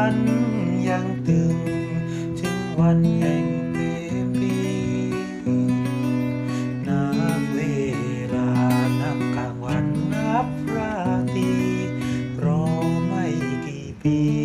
ันยังตึง ถึงวันแห่งเปรปีนับเวลานับกลางวันนับราตรีรอไม่กี่ปี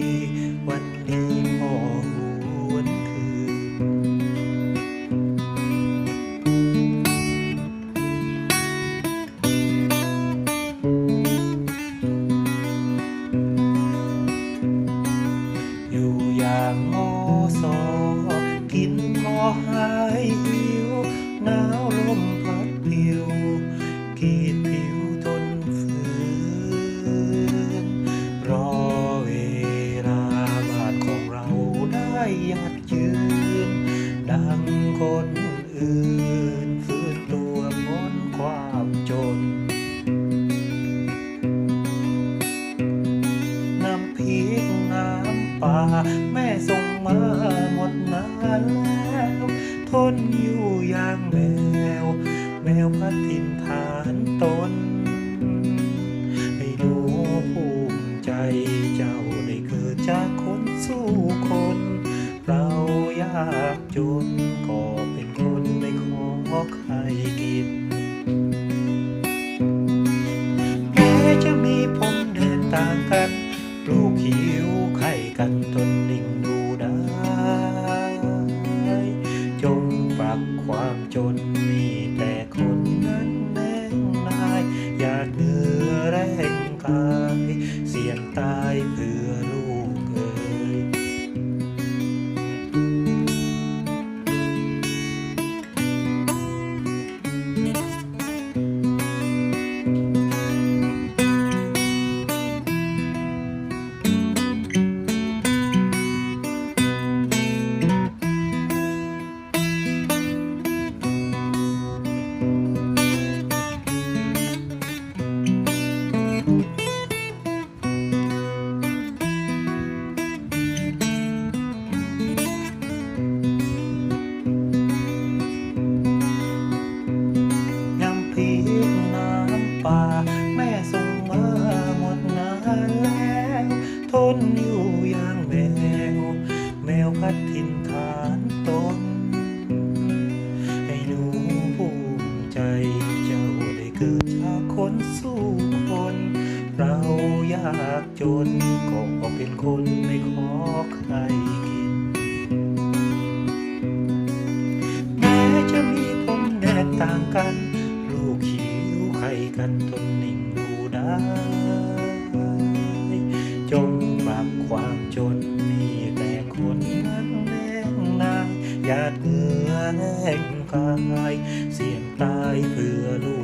อื่นฟื้นตัวพ้นความจน น้ำพริกน้ำปลาแม่ส่งมาหมดนานแล้ว ทนอยู่อย่างแมว แมวพัดถิ่นฐานตนให้หนูภูมิใจเจ้าได้เกิดจากคนสู้คน เรายากจน ใครกิน แม้จะมีผมเดินต่างกันลูกหิวไข่กันตนนิ่งดูได้ จงปรักความจน นอยู่อย่างแมว แมวพัดถิ่นฐานตน ให้หนูภูมิใจเจ้าได้เกิดจากคนสู้คน ยากจนก็เป็นคนไม่ขอใครกิน แม้จะมีผมแดนต่างกัน ลูกหิวไข่กันทนนิ่งดูได้จงปรับความจนมีแต่คนนั้นแน่งนายอย่าเหนือแรงกาย เสี่ยงตายเพื่อลูก